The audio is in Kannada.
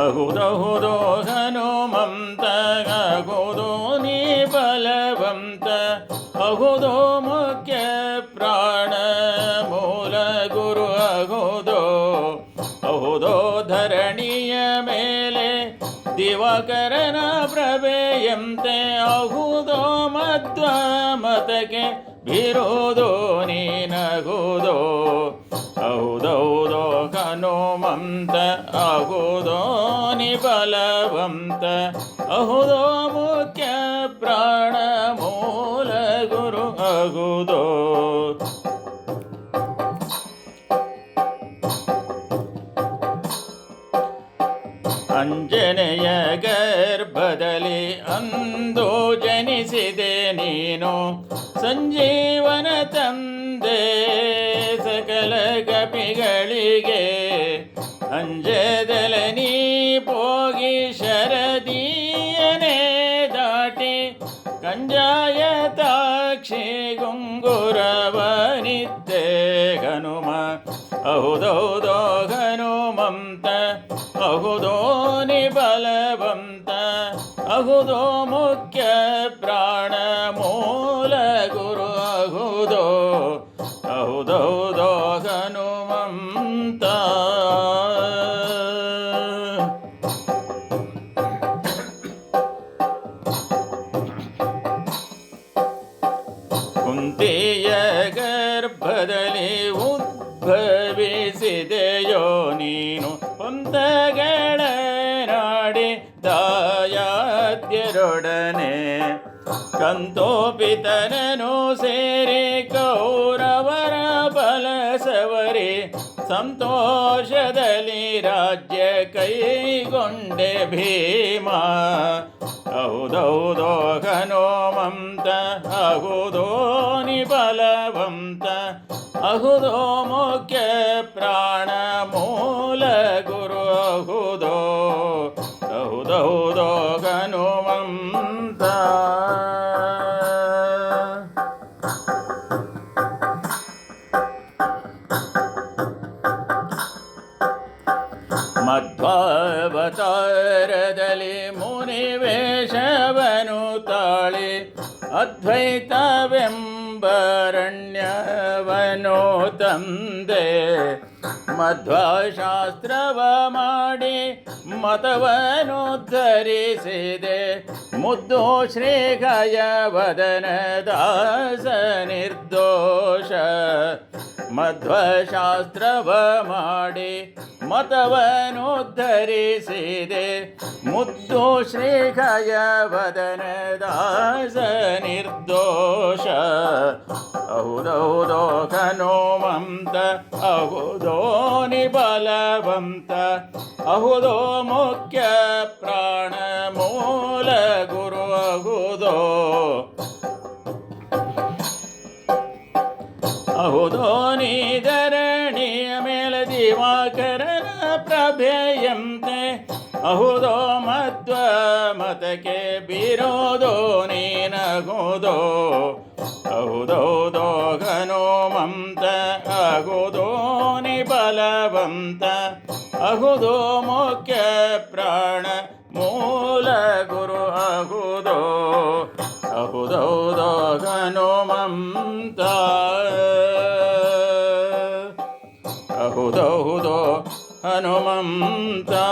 ಅಹುದಹುದೋ ಹನುಮಂತ ಅಹುದೋ ನೀ ಬಲವಂತ ಅಹುದೋ ಮುಖ್ಯ ಪ್ರಾಣ ಮೂಲ ಗುರು ಅಹುದೋ ಅಹುದೋ ಧರಣಿಯ ಮೇಲೆ ದಿವಾಕರನ ಪ್ರಭೆಯಂತೆ, ಅಹುದೋ ಮಧ್ವ ಮತಕ್ಕೆ ಬಿರೋದೋ ನೀನಗುದೋ. ಹೌದೌದೋ ಹನುಮಂತ ಅಹುದೋ ನಿಬಲವಂತ, ಅಹುದೋ ಮುಖ್ಯ ಪ್ರಾಣ ಮೂಲ ಗುರು ಅಗುದೋ ಅಂಜನೆಯ ಗರ್ಭದಲ್ಲಿ ಅಂದು ಜನಿಸಿದೆ ನೀನು, ಸಂಜೀವನ ತಂದೆ. ಸಕಲ ಕಪಿಗಳಿಗೆ ಅಂಜದಲ ನೀ ಪೋಗಿ ಶರದೀಯನೇ ದಾಟಿ ಕಂಜಾಯ ತಾಕ್ಷಿ ಗುಂಗುರವನಿದ್ದೆ ಹನುಮ. ಅಹುದೌದೋ ಹನುಮಂತ ಅಹುದೋ ನಿಬಲವಂತ ಅಹುದೋ ಮುಖ್ಯ ಪ್ರಾಣ ಮೂಲ ಗುರು ಅಹುದೋ ಅಹುದೌದೋ ಕುಂತಿಯ ಗರ್ಭದಲ್ಲಿ ಉದ್ಭವಿಸಿದೆಯೋ ನೀನು ಕುಂತಗಳ ನಾಡಿ ದಾಯಾದ್ಯರೊಡನೆ. ಕಂತೋಪಿತನನು ಸೇರಿ ಕೌರವರ ಬಲಸವರಿ, ಸಂತೋಷದಲ್ಲಿ ರಾಜ್ಯ ಕೈಗೊಂಡೆ ಭೀಮ. ಹೌದೌದೋ ಹನುಮಂತ ಅಹುದೋ ನಿಬಲವಂತ ಅಹುದೋ ಮುಖ್ಯ ಪ್ರಾಣ ಮೂಲ ಗುರು ಅಹುದೋ ಹೌದೌದೋ ಮಧ್ವಾವತಾರದಲ್ಲಿ ಮುನಿವೇಶವನು ತಾಳಿ ಅದ್ವೈತವೆಂಬರಣ್ಯವನು ತಂದೆ. ಮಧ್ವಶಾಸ್ತ್ರವ ಮಾಡಿ ಮತವನು ಧರಿಸಿದೆ ಮುದ್ದು ಶ್ರೀಗಯವದನ ದಾಸ ನಿರ್ದೋಷ ಮಧ್ವಶಾಸ್ತ್ರವ ಮಾಡಿ ಮತವನು ಮುದ್ದು ಮುದ್ದು ಶ್ರೀಗಯವದನ ದಾಸ ನಿರ್ದೋಷ ಹೌದೌದೋ ಹನುಮಂತ ಅಹುದೋ ನಿಬಲವಂತ. ಅಹುದೋ ಮುಖ್ಯ ಪ್ರಾಣ ಮೂಲ ಗುರು ಅಹುದೋ ಅಹುದೋ ನೀಧರಣಿಯ ಮೇಲೆ ದಿವಾಕರನ ಪ್ರಭೆಯಂತೆ ಅಹುದೋ ಮತ್ವ ಮತಕ್ಕೆ ಬಿರೋದೋ ನೀನಗುದೋ? ಮಂತ ಅಗು ಅಹುದೋ ನಿಬಲವಂತ? ಅಹುದೋ ಮುಖ್ಯ ಪ್ರಾಣ ಮೂಲ ಗುರು ಅಹುದೋ ಅಹುದೌದೋ ಹನುಮಂತ ಅಹುದೌದೋ హనుమంతా.